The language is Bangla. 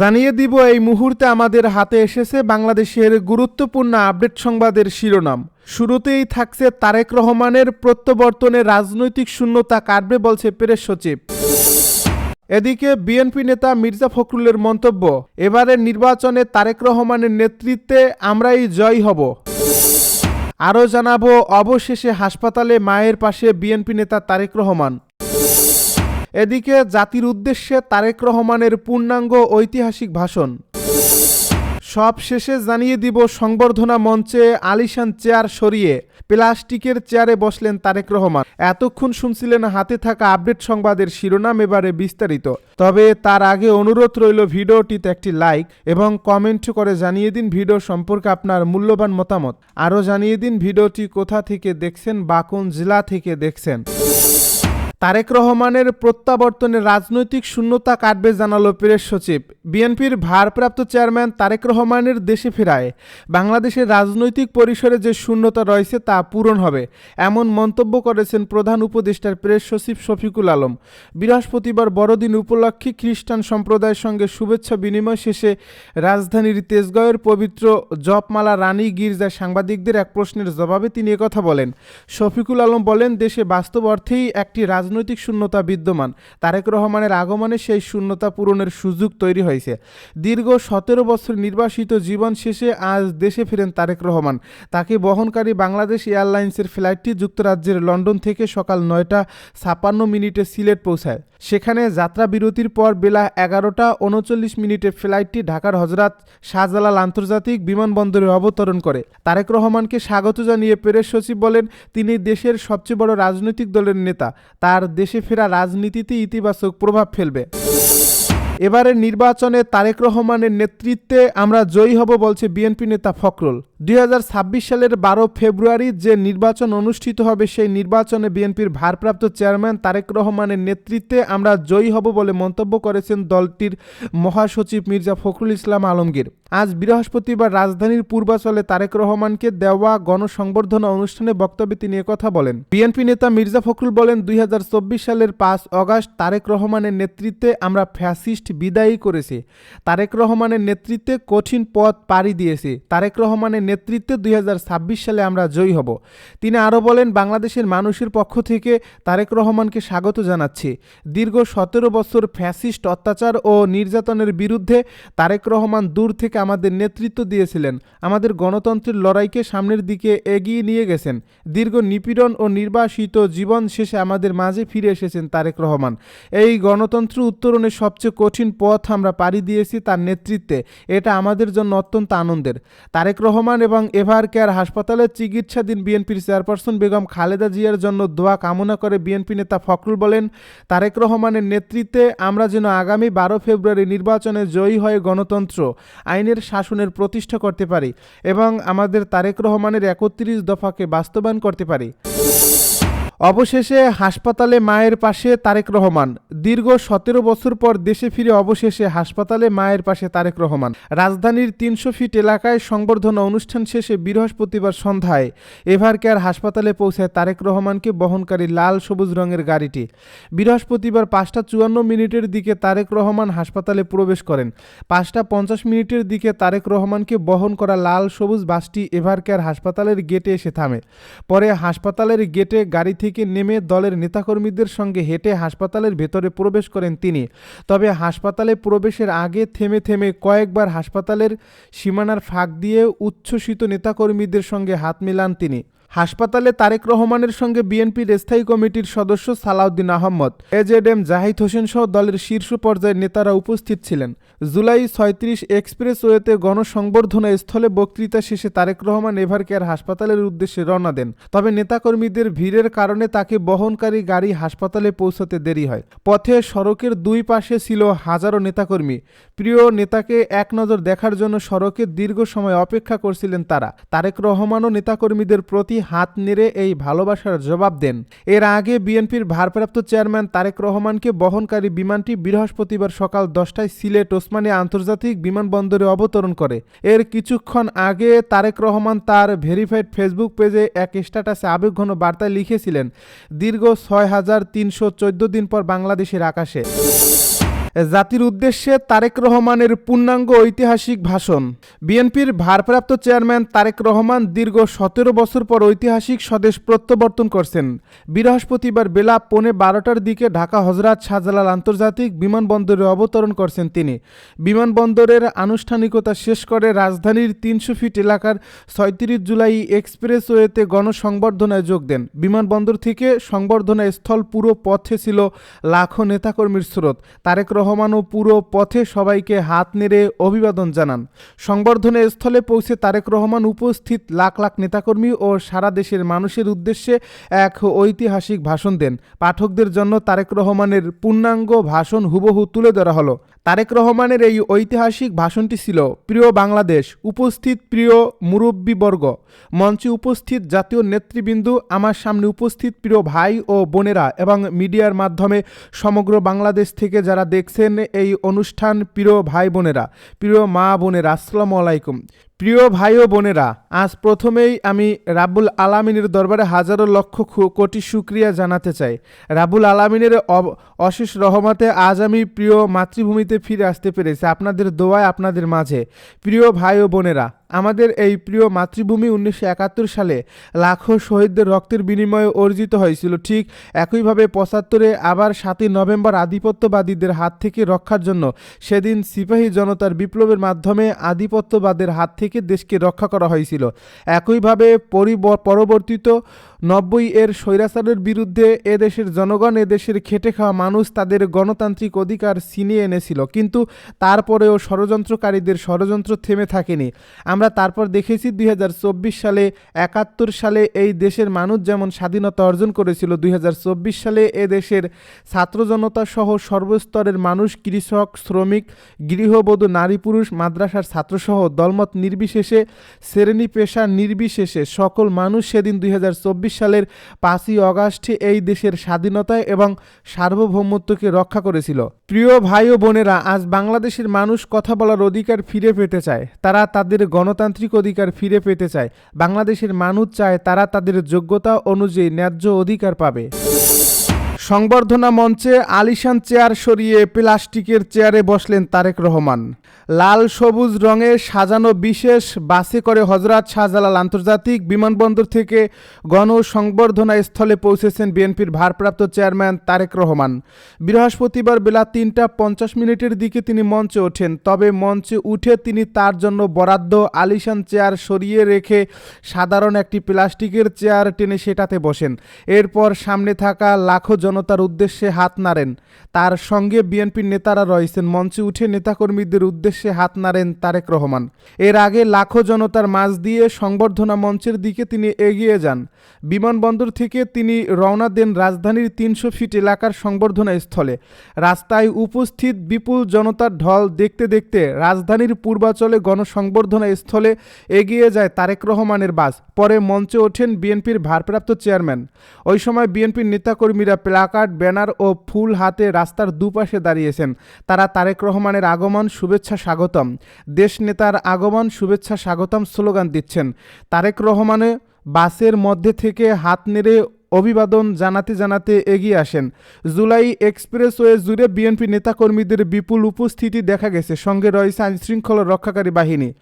জানিয়ে দিব, এই মুহূর্তে আমাদের হাতে এসেছে বাংলাদেশের গুরুত্বপূর্ণ আপডেট সংবাদের শিরোনাম। শুরুতেই থাকছে তারেক রহমানের প্রত্যাবর্তনে রাজনৈতিক শূন্যতা কাটবে বলছে প্রেস সচিব। এদিকে বিএনপি নেতা মির্জা ফখরুলের মন্তব্য, এবারের নির্বাচনে তারেক রহমানের নেতৃত্বে আমরাই জয় হব। আরও জানাব, অবশেষে হাসপাতালে মায়ের পাশে বিএনপি নেতা তারেক রহমান। এদিকে জাতির উদ্দেশ্যে তারেক রহমানের পূর্ণাঙ্গ ঐতিহাসিক ভাষণ। সব শেষে জানিয়ে দিব সংবর্ধনা মঞ্চে আলিশান চেয়ার সরিয়ে প্লাস্টিকের চেয়ারে বসলেন তারেক রহমান। এতক্ষণ শুনছিলেন হাতে থাকা আপডেট সংবাদের শিরোনাম এবারে বিস্তারিত। তবে তার আগে অনুরোধ রইল ভিডিওটিতে একটি লাইক এবং কমেন্ট করে জানিয়ে দিন ভিডিও সম্পর্কে আপনার মূল্যবান মতামত। আরও জানিয়ে দিন ভিডিওটি কোথা থেকে দেখছেন বা কোন জেলা থেকে দেখছেন। তারেক রহমানের প্রত্যাবর্তনে রাজনৈতিক শূন্যতা কাটবে জানালো প্রেস সচিব। বিএনপির ভারপ্রাপ্ত চেয়ারম্যান তারেক রহমানের দেশে ফেরায়। বাংলাদেশের রাজনৈতিক পরিসরে যে শূন্যতা রয়েছে তা পূরণ হবে, এমন মন্তব্য করেছেন প্রধান উপদেষ্টার প্রেস সচিব শফিকুল আলম। বৃহস্পতিবার বড়দিন উপলক্ষে খ্রিস্টান সম্প্রদায়ের সঙ্গে শুভেচ্ছা বিনিময় শেষে রাজধানীর তেজগাঁওয়ের পবিত্র জপমালা রানী গির্জায় সাংবাদিকদের এক প্রশ্নের জবাবে তিনি একথা বলেন। শফিকুল আলম বলেন, দেশে বাস্তব অর্থেই একটি রাজনৈতিক শূন্যতা বিদ্যমান। তারেক রহমানের আগমনে সেই শূন্যতা পূরণের সুযোগ তৈরি হয়েছে। দীর্ঘ সতেরো বছর নির্বাসিত জীবন শেষে আজ দেশে ফিরেন তারেক রহমান। তাকে বহনকারী বাংলাদেশ এয়ারলাইন্সের ফ্লাইটটি যুক্তরাজ্যের লন্ডন থেকে সকাল নয়টা ছাপান্ন মিনিটে সিলেট পৌঁছায়। সেখানে যাত্রা বিরতির পর বেলা এগারোটা উনচল্লিশ মিনিটে ফ্লাইটটি ঢাকার হজরত শাহজালাল আন্তর্জাতিক বিমানবন্দরে অবতরণ করে। তারেক রহমানকে স্বাগত জানিয়ে প্রেস সচিব বলেন, তিনি দেশের সবচেয়ে বড় রাজনৈতিক দলের নেতা। তার দেশে ফেরা রাজনীতিতে ইতিবাচক প্রভাব ফেলবে। এবারের নির্বাচনে তারেক রহমানের নেতৃত্বে আমরা জয়ী হব বলছে বিএনপি নেতা ফখরুল। দুই সালের বারো ফেব্রুয়ারি যে নির্বাচন অনুষ্ঠিত হবে সেই নির্বাচনে বিএনপির ভারপ্রাপ্ত চেয়ারম্যান তারেক রহমানের নেতৃত্বে আমরা জয়ী হব বলে মন্তব্য করেছেন দলটির মহাসচিব মির্জা ফখরুল ইসলাম আলমগীর। আজ বৃহস্পতিবার রাজধানীর পূর্বাচলে তারেক রহমানকে দেওয়া গণসংবর্ধনা অনুষ্ঠানে বক্তব্যে তিনি কথা বলেন। বিএনপি নেতা মির্জা ফখরুল বলেন, দুই হাজার চব্বিশ সালের পাঁচ অগাস্ট তারেক রহমানের নেতৃত্বে আমরা ফ্যাসিস্ট বিদায়ী করেছে। তারেক রহমানের নেতৃত্বে কঠিন পথ পাড়ি দিয়েছে। তারেক রহমানের নেতৃত্বে দুই হাজার ছাব্বিশ সালে আমরা জয়ী হব। তিনি আরও বলেন, বাংলাদেশের মানুষের পক্ষ থেকে তারেক রহমানকে স্বাগত জানাচ্ছি। দীর্ঘ সতেরো বছর ফ্যাসিস্ট অত্যাচার ও নির্যাতনের বিরুদ্ধে তারেক রহমান দূর থেকে আমাদের নেতৃত্ব দিয়েছিলেন। আমাদের গণতন্ত্রের লড়াইকে সামনের দিকে এগিয়ে নিয়ে গেছেন। দীর্ঘ নিপীড়ন ও নির্বাসিত জীবন শেষে আমাদের মাঝে ফিরে এসেছেন তারেক রহমান। এই গণতন্ত্র উত্তরণের সবচেয়ে কঠিন পথ আমরা পাড়ি দিয়েছি তার নেতৃত্বে। এটা আমাদের জন্য অত্যন্ত আনন্দের। তারেক রহমান এবং এভার কেয়ার হাসপাতালে চিকিৎসাধীন বিএনপির চেয়ারপারসন বেগম খালেদা জিয়ার জন্য দোয়া কামনা করে বিএনপি নেতা ফখরুল বলেন, তারেক রহমানের নেতৃত্বে আমরা যেন আগামী বারো ফেব্রুয়ারি নির্বাচনে জয়ী হয়ে গণতন্ত্র, আইনের শাসনের প্রতিষ্ঠা করতে পারি এবং আমাদের তারেক রহমানের একত্রিশ দফাকে বাস্তবায়ন করতে পারি। অবশেষে হাসপাতালে মায়ের পাশে তারেক রহমান। দীর্ঘ সতেরো বছর পর দেশে ফিরে অবশেষে হাসপাতালে মায়ের পাশে তারেক রহমান। রাজধানীর তিনশো ফিট এলাকায় সংবর্ধনা অনুষ্ঠান শেষে বৃহস্পতিবার সন্ধ্যায় এভার কেয়ার হাসপাতালে পৌঁছায় তারেক রহমানকে বহনকারী লাল সবুজ রঙের গাড়িটি। বৃহস্পতিবার পাঁচটা চুয়ান্ন মিনিটের দিকে তারেক রহমান হাসপাতালে প্রবেশ করেন। পাঁচটা পঞ্চাশ মিনিটের দিকে তারেক রহমানকে বহন করা লাল সবুজ বাসটি এভার কেয়ার হাসপাতালের গেটে এসে থামে। পরে হাসপাতালের গেটে গাড়ি থেকে নেমে দলের নেতাকর্মীদের সঙ্গে হেঁটে হাসপাতালের ভেতরে প্রবেশ করেন তিনি। তবে হাসপাতালে প্রবেশের আগে থেমে থেমে কয়েকবার হাসপাতালের সীমানার ফাঁক দিয়ে উচ্ছ্বসিত নেতাকর্মীদের সঙ্গে হাত মেলান তিনি। হাসপাতালে তারেক রহমানের সঙ্গে বিএনপির স্থায়ী কমিটির সদস্য Salahuddin Ahmed. A Z M Zahid Hossain সহ দলের শীর্ষ পর্যায়ের নেতারা উপস্থিত ছিলেন। জুলাই ছয়ত্রিশ এক্সপ্রেসওয়েতে গণসংবর্ধনা স্থলে বক্তৃতা শেষে তারেক রহমান এভার কেয়ার হাসপাতালের উদ্দেশ্যে রওনা দেন। তবে নেতাকর্মীদের ভিড়ের কারণে তাকে বহনকারী গাড়ি হাসপাতালে পৌঁছতে দেরি হয়। পথে সড়কের দুই পাশে ছিল হাজারো নেতাকর্মী। প্রিয় নেতাকে এক নজর দেখার জন্য সড়কে দীর্ঘ সময় অপেক্ষা করছিলেন তারা। তারেক রহমানও নেতাকর্মীদের প্রতি হাত নেড়ে এই ভালোবাসার জবাব দেন। এর আগে বিএনপির ভারপ্রাপ্ত চেয়ারম্যান তারেক রহমানকে বহনকারী বিমানটি বৃহস্পতিবার সকাল দশটায় সিলেট ওসমানী আন্তর্জাতিক বিমানবন্দরে অবতরণ করে। এর কিছুক্ষণ আগে তারেক রহমান তার ভেরিফাইড ফেসবুক পেজে এক স্ট্যাটাসে আবেগঘন বার্তায় লিখেছিলেন, দীর্ঘ ছয় হাজার তিনশো চোদ্দ দিন পর বাংলাদেশের আকাশে। জাতির উদ্দেশ্যে তারেক রহমানের পূর্ণাঙ্গ ঐতিহাসিক ভাষণ। বিএনপির ভারপ্রাপ্ত চেয়ারম্যান তারেক রহমান দীর্ঘ সতেরো বছর পর ঐতিহাসিক স্বদেশ প্রত্যাবর্তন করছেন। বৃহস্পতিবার বেলা পৌনে বারোটার দিকে ঢাকা হজরত শাহজালাল আন্তর্জাতিক বিমানবন্দরে অবতরণ করছেন তিনি। বিমানবন্দরের আনুষ্ঠানিকতা শেষ করে রাজধানীর তিনশো ফিট এলাকার ছয়ত্রিশ জুলাই এক্সপ্রেসওয়েতে গণসংবর্ধনায় যোগ দেন। বিমানবন্দর থেকে সংবর্ধনা স্থল পুরো পথে ছিল লাখো নেতাকর্মীর স্রোত। তারেক রহমানও পুরো পথে সবাইকে হাত নেড়ে অভিবাদন জানান। সংবর্ধনা স্থলে পৌঁছে তারেক রহমান উপস্থিত লাখ লাখ নেতাকর্মী ও সারা দেশের মানুষের উদ্দেশ্যে এক ঐতিহাসিক ভাষণ দেন। পাঠকদের জন্য তারেক রহমানের পূর্ণাঙ্গ ভাষণ হুবহু তুলে ধরা হলো। তারেক রহমানের এই ঐতিহাসিক ভাষণটি ছিল, প্রিয় বাংলাদেশ, উপস্থিত প্রিয় মুরব্বীবর্গ, মঞ্চে উপস্থিত জাতীয় নেতৃবৃন্দ, আমার সামনে উপস্থিত প্রিয় ভাই ও বোনেরা এবং মিডিয়ার মাধ্যমে সমগ্র বাংলাদেশ থেকে যারা দেখছেন এই অনুষ্ঠান প্রিয় ভাই বোনেরা প্রিয় মা বোনেরা আসসালামু আলাইকুম। প্রিয় ভাই ও বোনেরা, আজ প্রথমেই আমি রাব্বুল আলামিনের দরবারে হাজারো লক্ষ কোটি শুক্রিয়া জানাতে চাই। রাব্বুল আলামিনের অশেষ রহমতে আজ আমি প্রিয় মাতৃভূমিতে ফিরে আসতে পেরেছি, আপনাদের দোয়ায়, আপনাদের মাঝে। প্রিয় ভাই ও বোনেরা, আমাদের এই প্রিয় মাতৃভূমি উনিশশো একাত্তর সালে লাখো শহীদদের রক্তের বিনিময়ে অর্জিত হয়েছিল। ঠিক একইভাবে পঁচাত্তরে আবার সাতই নভেম্বর আধিপত্যবাদীদের হাত থেকে রক্ষার জন্য সেদিন সিপাহী জনতার বিপ্লবের মাধ্যমে আধিপত্যবাদের হাত থেকে দেশকে রক্ষা করা হয়েছিল। একইভাবে পরিব- পরবর্তীত নব্বই এর স্বৈরাচারের বিরুদ্ধে এদেশের জনগণ এদেশের খেটে খাওয়া মানুষ তাদের গণতান্ত্রিক অধিকার ছিনিয়ে এনেছিল। কিন্তু তারপরেও ষড়যন্ত্রকারীদের ষড়যন্ত্র থেমে থাকেনি। আমরা তারপর দেখেছি দুই হাজার চব্বিশ সালে, একাত্তর সালে এই দেশের মানুষ যেমন স্বাধীনতা অর্জন করেছিল, দুই হাজার চব্বিশ সালে এ দেশের ছাত্র জনতা সহ সর্বস্তরের মানুষ, কৃষক, শ্রমিক, গৃহবধূ, নারী পুরুষ, মাদ্রাসার ছাত্রসহ দলমত নির্বিশেষে, শ্রেণি পেশা নির্বিশেষে সকল মানুষ সেদিন দুই হাজার চব্বিশ সালের পাঁচই অগাস্টে এই দেশের স্বাধীনতায় এবং সার্বভৌমত্বকে রক্ষা করেছিল। প্রিয় ভাই ও বোনেরা, আজ বাংলাদেশের মানুষ কথা বলার অধিকার ফিরে পেতে চায়। তারা তাদের গণতান্ত্রিক অধিকার ফিরে পেতে চায়। বাংলাদেশের মানুষ চায় তারা তাদের যোগ্যতা অনুযায়ী ন্যায্য অধিকার পাবে। সংবর্ধনা মঞ্চে আলিশান চেয়ার সরিয়ে প্লাস্টিকের চেয়ারে বসলেন তারেক রহমান। লাল, সবুজ রঙে সাজানো বিশেষ বাসে করে হজরত শাহজালাল আন্তর্জাতিক বিমানবন্দর থেকে গণ সংবর্ধনা স্থলে পৌঁছেছেন বিএনপির ভারপ্রাপ্ত চেয়ারম্যান তারেক রহমান। বৃহস্পতিবার বেলা তিনটা পঞ্চাশ মিনিটের দিকে তিনি মঞ্চে ওঠেন, তবে মঞ্চে উঠে তিনি তার জন্য বরাদ্দ আলিশান চেয়ার সরিয়ে রেখে সাধারণ একটি প্লাস্টিকের চেয়ার টেনে সেটাতে বসেন। এরপর সামনে থাকা লাখো জনতার উদ্দেশ্যে হাত নাড়েন। তার সঙ্গে বিএনপির নেতারা রয়েছেন। মঞ্চে উঠে নেতাকর্মীদের উদ্দেশ্যে হাত নাড়েন তারেক রহমান। এর আগে লাখো জনতার মাঝ দিয়ে সংবর্ধনা মঞ্চের দিকে তিনি এগিয়ে যান। বিমানবন্দর থেকে তিনি রওনা দেন রাজধানীর তিনশো ফিট এলাকার সংবর্ধনা স্থলে রাস্তায় উপস্থিত বিপুল জনতার ঢল দেখতে দেখতে রাজধানীর পূর্বাচলে গণসংবর্ধনা স্থলে এগিয়ে যায় তারেক রহমানের বাস। পরে মঞ্চে ওঠেন বিএনপির ভারপ্রাপ্ত চেয়ারম্যান। ওই সময় বিএনপির নেতাকর্মীরা প্লাকার্ড ব্যানার ও ফুল হাতে রাস্তার দুপাশে দাঁড়িয়েছেন। তারা তারেক রহমানের আগমন, শুভেচ্ছা, স্বাগতম। দেশ নেতার আগমন, শুভেচ্ছা, স্বাগতম স্লোগান দিচ্ছেন। তারেক রহমানে বাসের মধ্যে থেকে হাত নেড়ে অভিবাদন জানাতে জানাতে এগিয়ে আসেন। জুলাই এক্সপ্রেসওয়ে জুড়ে বিএনপি নেতাকর্মীদের বিপুল উপস্থিতি দেখা গেছে। সঙ্গে রয়েছে আইনশৃঙ্খলা রক্ষাকারী বাহিনী।